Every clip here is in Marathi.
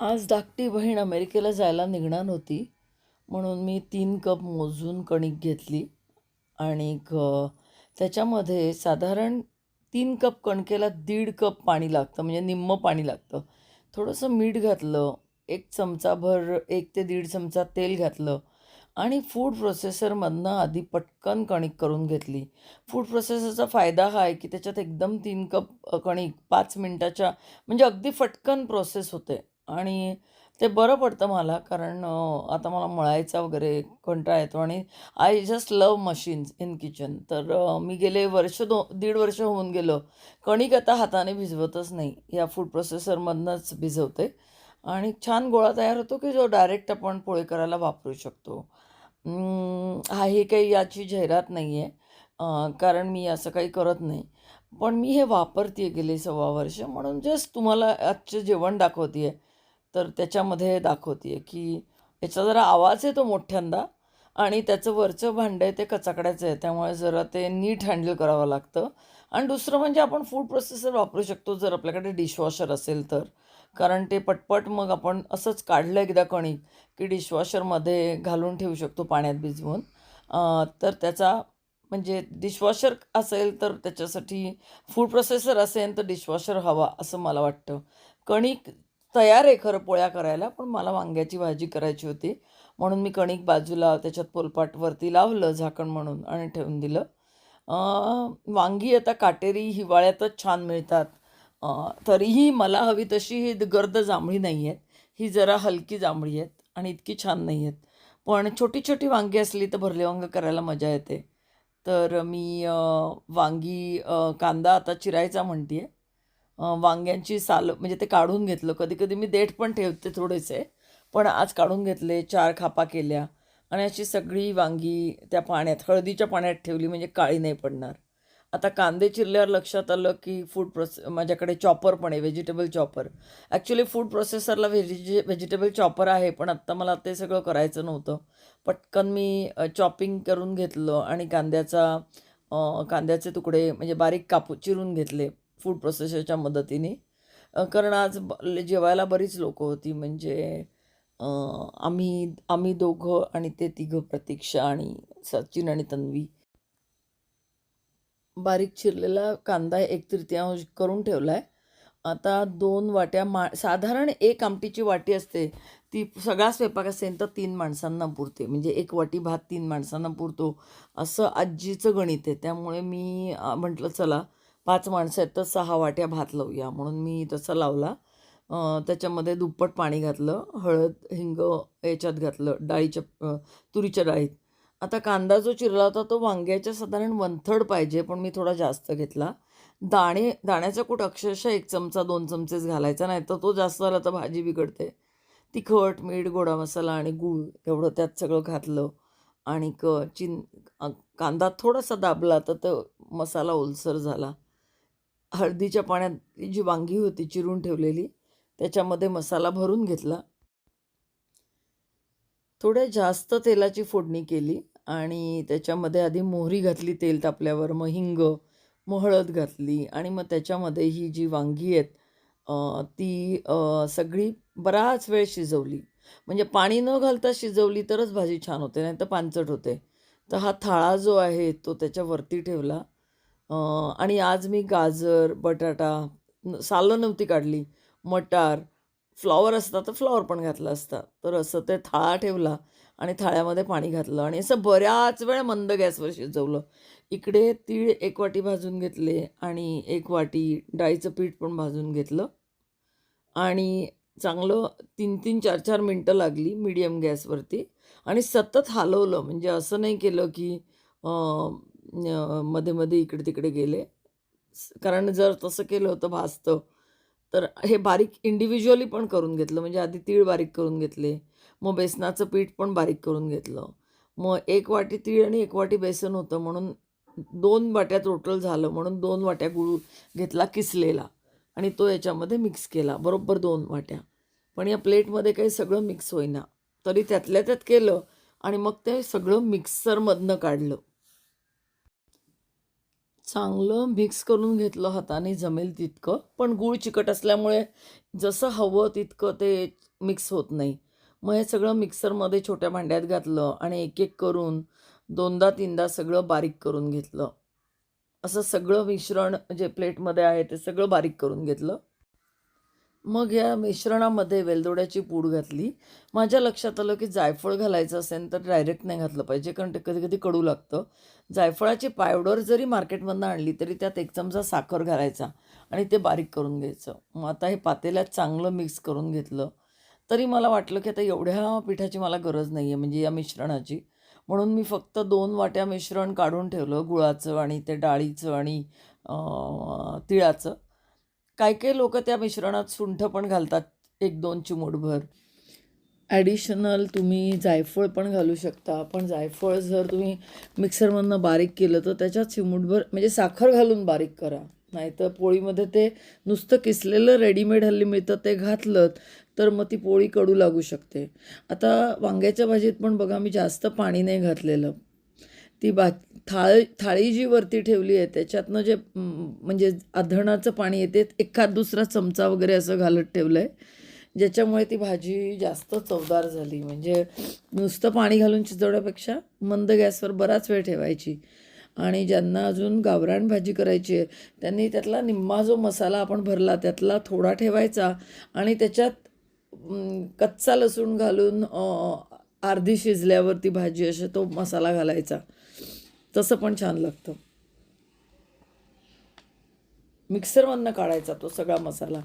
आज धाकटी बहीण अमेरिकेला जायला निघणार होती. म्हणून मी तीन कप मोजून कणिक घेतली आणि त्याच्यामध्ये साधारण तीन कप कणकेला दीड कप पाणी लागतं म्हणजे निम्मं पाणी लागतं. थोडंसं मीठ घातलं एक चमचाभर एक ते दीड चमचा तेल घातलं आणि फूड प्रोसेसरमधनं आधी पटकन कणिक करून घेतली. फूड प्रोसेसरचा फायदा हा आहे की त्याच्यात एकदम तीन कप कणिक पाच मिनटाच्या म्हणजे अगदी फटकन प्रोसेस होते. आणि ते बरं पडतं मला कारण आता मला मळायचा वगैरे कंटाळा येतो आणि I just love machines in kitchen तर मी गेले वर्ष दो दीड वर्ष होऊन गेलं कणिक आता हाताने भिजवतच नाही. या फूड प्रोसेसरमधनंच भिजवते. आणि छान गोळा तयार होतो की जो डायरेक्ट आपण पोळे करायला वापरू शकतो. हा हे काही याची जाहिरात नाही आहे कारण मी असं काही करत नाही. पण मी हे वापरते गेले सव्वा वर्ष म्हणून जस्ट तुम्हाला आजचं जेवण दाखवते आहे तर त्याच्यामध्ये दाखवते आहे की याचा जरा आवाज येतो मोठ्यांदा आणि त्याचं वरचं भांडं आहे ते कचाकड्याचं आहे. त्यामुळे जरा ते नीट हँडल करावं लागतं. आणि दुसरं म्हणजे आपण फूड प्रोसेसर वापरू शकतो जर आपल्याकडे डिशवॉशर असेल तर. कारण ते पटपट मग आपण असंच काढलं एकदा कणिक की डिशवॉशरमध्ये घालून ठेवू शकतो पाण्यात भिजवून. तर त्याचा म्हणजे डिशवॉशर असेल तर त्याच्यासाठी फूड प्रोसेसर असेल तर डिशवॉशर हवा असं मला वाटतं. कणिक तयार आहे खरं पोळ्या करायला पण मला वांग्याची भाजी करायची होती. म्हणून मी कणिक बाजूला त्याच्यात पोलपाट वरती लावलं झाकण म्हणून आणि ठेवून दिलं. वांगी आता काटेरी हिवाळ्यातच छान मिळतात. तरीही मला हवी तशी ही गर्द जांभळी नाही आहेत. ही जरा हलकी जांभळी आहेत आणि इतकी छान नाही आहेत. पण छोटी छोटी वांगी असली तर भरले वांग करायला मजा येते. तर मी वांगी कांदा आता चिरायचा म्हणते आहे वांग्यांची साल म्हणजे ते काढून घेतलं. कधी कधी मी देठ पण ठेवते थोडेसे पण आज काढून घेतले चार खापा केल्या आणि अशी सगळी वांगी त्या पाण्यात हळदीच्या पाण्यात ठेवली म्हणजे काळी नाही पडणार. आता कांदे चिरल्यावर लक्षात आलं की फूड प्रोसे माझ्याकडे चॉपर पण आहे व्हेजिटेबल चॉपर ॲक्च्युली फूड प्रोसेसरला व्हेजिटे व्हेजिटेबल चॉपर आहे पण आत्ता मला ते सगळं करायचं नव्हतं. पटकन मी चॉपिंग करून घेतलं आणि कांद्याचा कांद्याचे तुकडे म्हणजे बारीक कापू चिरून घेतले. फूड प्रोसेसरच्या मदतीने. कारण आज जेवायला बरीच लोकं होती. म्हणजे आम्ही आम्ही दोघं आणि ते तिघं प्रतीक्षा आणि सचिन आणि तन्वी. बारीक चिरलेला कांदा एक तृतीयांश करून ठेवला आहे आता दोन वाट्या मा साधारण एक आमटीची वाटी असते. ती सगळा स्वयंपाक असेल तर तीन माणसांना पुरते. म्हणजे एक वाटी भात तीन माणसांना पुरतो. असं आजीचं गणित आहे. त्यामुळे मी म्हटलं चला पाच माणसं आहेत तर सहा वाट्या भात लावूया. म्हणून मी तसा लावला. त्याच्यामध्ये दुप्पट पाणी घातलं हळद हिंग याच्यात घातलं डाळीच्या तुरीच्या डाळीत. आता कांदा जो चिरला होता तो वांग्याच्या साधारण वन थर्ड पाहिजे पण मी थोडा जास्त घेतला. दाणे दाण्याचा कूट अक्षरशः एक चमचा दोन चमचेच घालायचा नाही तर तो जास्त झाला तर भाजी बिघडते. तिखट मीठ गोडा मसाला आणि गूळ एवढं त्यात सगळं घातलं. आणि क चिन कांदा थोडासा दाबला तर तो मसाला ओलसर झाला. हळदीच्या पाण्यात जी वांगी होती चिरून ठेवलेली त्याच्यामध्ये मसाला भरून घेतला. थोड्या जास्त तेलाची फोडणी केली आणि त्याच्यामध्ये आधी मोहरी घातली तेल तापल्यावर मग हिंग मग हळद घातली आणि मग त्याच्यामध्ये ही जी वांगी आहेत ती सगळी बराच वेळ शिजवली. म्हणजे पाणी न घालता शिजवली तरच भाजी छान होते नाही तर पानचट होते. तर हा थाळा जो आहे तो त्याच्यावरती ठेवला. आणि आज मी गाजर बटाटा सालं नव्हती काढली. मटार फ्लॉवर असता तर फ्लॉवर पण घातला असता. तर असं ते थाळा ठेवला आणि थाळ्यामध्ये पाणी घातलं. आणि असं बऱ्याच वेळ मंद गॅसवर शिजवलं. इकडे तीळ एक वाटी भाजून घेतले आणि एक वाटी डाळीचं पीठ पण भाजून घेतलं. आणि चांगलं तीन तीन चार चार मिनटं लागली मीडियम गॅसवरती. आणि सतत हलवलं. म्हणजे असं नाही केलं की मध्ये मध्ये इकडे तिकडे गेले. कारण जर तसं केलं होतं भाजतं तर हे बारीक इंडिव्हिज्युअली पण करून घेतलं. म्हणजे आधी तीळ बारीक करून घेतले मग बेसनाचं पीठ पण बारीक करून घेतलं. मग एक वाटी तीळ आणि एक वाटी बेसन होतं म्हणून दोन वाट्या टोटल झालं. म्हणून दोन वाट्या गुळ घेतला किसलेला आणि तो याच्यामध्ये मिक्स केला. बरोबर दोन वाट्या. पण या प्लेटमध्ये काही सगळं मिक्स होईना. तरी त्यातल्या त्यात केलं आणि मग ते सगळं मिक्सरमधनं काढलं. चांगलं मिक्स करून घेतलं हाताने जमेल तितकं. पण गूळ चिकट असल्यामुळे जसं हवं तितकं ते मिक्स होत नाही. मग हे सगळं मिक्सरमध्ये छोट्या भांड्यात घातलं आणि एक एक करून दोनदा तीनदा सगळं बारीक करून घेतलं. असं सगळं मिश्रण जे प्लेटमध्ये आहे ते सगळं बारीक करून घेतलं. मग या मिश्रणामध्ये वेलदोड्याची पूड घातली. माझ्या लक्षात आलं की जायफळ घालायचं असेल तर डायरेक्ट नाही घातलं पाहिजे कारण ते कधी कधी कडू लागतं. जायफळाची पावडर जरी मार्केटमधनं आणली तरी त्यात एक चमचा साखर घालायचा आणि ते बारीक करून घ्यायचं. मग आता हे पातेल्यात चांगलं मिक्स करून घेतलं. तरी मला वाटलं की आता एवढ्या पिठाची मला गरज नाही आहे म्हणजे या मिश्रणाची. म्हणून मी फक्त दोन वाट्या मिश्रण काढून ठेवलं गुळाचं आणि ते डाळीचं आणि तिळाचं. काही काही लोक त्या मिश्रणात सुंठ पण घालतात एक दोन चिमूटभर. ॲडिशनल तुम्ही जायफळ पण घालू शकता पण जायफळ जर तुम्ही मिक्सरमधनं बारीक केलं तर त्याच्यात चिमूटभर म्हणजे साखर घालून बारीक करा. नाहीतर पोळीमध्ये ते नुसतं किसलेलं रेडीमेड हल्ली मिळतं ते घातलं तर मग ती पोळी कडू लागू शकते. आता वांग्याच्या भाजीत पण बघा मी जास्त पाणी नाही घातलेलं. ती बा थाळ थाळी जी वरती ठेवली आहे त्याच्यातनं जे म्हणजे आधणाचं पाणी येते एखाद दुसरा चमचा वगैरे असं घालत ठेवलं आहे ज्याच्यामुळे ती भाजी जास्त चवदार झाली. म्हणजे नुसतं पाणी घालून शिजवण्यापेक्षा मंद गॅसवर बराच वेळ ठेवायची. आणि ज्यांना अजून गावरान भाजी करायची आहे त्यांनी त्यातला निम्मा जो मसाला आपण भरला त्यातला थोडा ठेवायचा आणि त्याच्यात कच्चा लसूण घालून अर्धी शिजल्यावर ती भाजी असे तो मसाला घालायचा. तसं पण छान लागतं. मिक्सरमधनं काढायचा तो सगळा मसाला.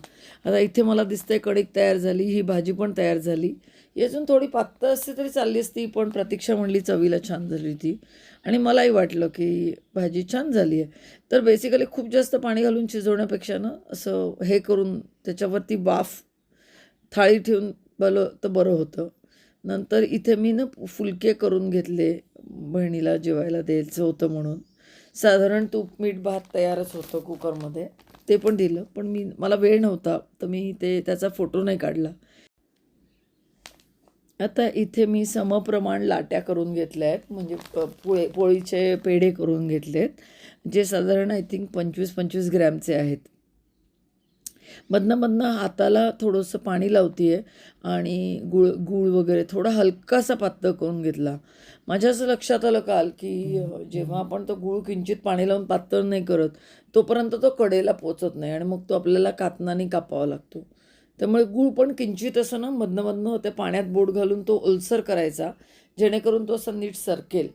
आता इथे मला दिसतंय कढीक तयार झाली ही भाजी पण तयार झाली. ही अजून थोडी पातळ असते तरी चालली असती पण प्रतीक्षा म्हणली चवीला छान झाली ती आणि मलाही वाटलं की भाजी छान झाली आहे. तर बेसिकली खूप जास्त पाणी घालून शिजवण्यापेक्षा ना असं हे करून त्याच्यावरती बाफ थाळी ठेवून बलं तर बरं होतं. नंतर इथे मी ना फुलके करून घेतले बहिणीला जेवायला द्यायचं होतं म्हणून. साधारण तूप मीठ भात तयारच होतं कुकरमध्ये. ते पण दिलं पण मी मला वेळ नव्हता तर मी ते त्याचा फोटो नाही काढला. आता इथे मी समप्रमाण लाट्या करून घेतल्या आहेत म्हणजे पोळे पोळीचे पेढे करून घेतले आहेत जे साधारण आय थिंक पंचवीस पंचवीस ग्रॅमचे आहेत. मधनं मधनं हाताला थोडंसं पाणी लावते आहे आणि गुळ गूळ वगैरे थोडा हलकासा पातळ करून घेतला. माझ्या असं लक्षात आलं काल की जेव्हा आपण तो गूळ किंचित पाणी लावून पातळ नाही करत तोपर्यंत तो कडेला पोचत नाही आणि मग तो आपल्याला कातनाने कापावा लागतो. त्यामुळे गूळ पण किंचित असं ना मधनं मधनं त्या पाण्यात बोट घालून तो ओलसर करायचा जेणेकरून तो असं नीट सरकेल.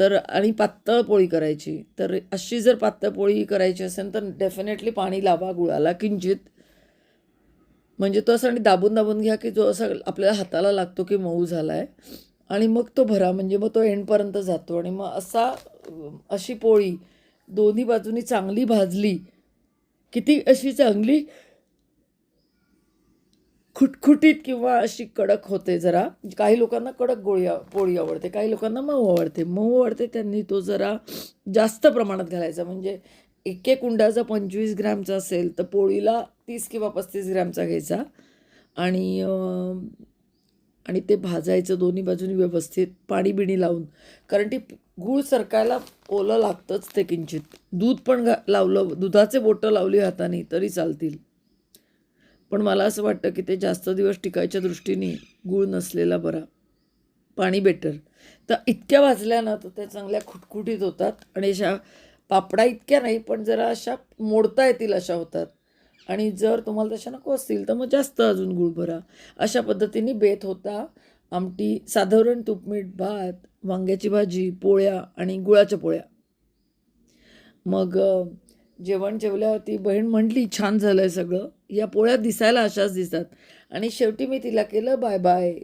तर आणि पातळ पोळी करायची. तर अशी जर पातळ पोळी करायची असेल तर डेफिनेटली पाणी लावा गुळाला किंचित. म्हणजे तो असं आणि दाबून दाबून घ्या की जो असा आपल्याला हाताला लागतो की मऊ झाला आहे आणि मग तो भरा म्हणजे मग तो एंडपर्यंत जातो. आणि मग असा अशी पोळी दोन्ही बाजूनी चांगली भाजली किती अशी चांगली खुटखुटीत किंवा अशी कडक होते जरा. काही लोकांना कडक गोळी पोळी आवडते काही लोकांना मऊ आवडते. मऊ आवडते त्यांनी तो जरा जास्त प्रमाणात घालायचा. म्हणजे एक एक जर पंचवीस ग्रॅमचा असेल तर पोळीला तीस किंवा पस्तीस ग्रॅमचा घ्यायचा. आणि आणि ते भाजायचं दोन्ही बाजूनी व्यवस्थित पाणी बिणी लावून. कारण ती गूळ सरकायला ओलं लागतंच ते किंचित. दूध पण घा लावलं दुधाचे बोटं लावली हाताने तरी चालतील. पण मला असं वाटतं की ते जास्त दिवस टिकायच्या दृष्टीने गूळ नसलेला बरा. पाणी बेटर तर इतक्या भाजल्या ना तर त्या चांगल्या खुटखुटीत होतात. आणि अशा पापडा इतक्या नाही पण जरा अशा मोडता येतील अशा होतात. आणि जर तुम्हाला तशा नको असतील तर मग जास्त अजून गुळ भरा अशा पद्धतीने बेत होता. आमटी साधारण तूपमीठ भात वांग्याची भाजी पोळ्या आणि गुळाच्या पोळ्या. मग जेवण जेवल्यावरती बहीण म्हटली छान झालं आहे सगळं. या पोळ्या दिसायला अशाच दिसतात. आणि शेवटी मी तिला केलं बाय बाय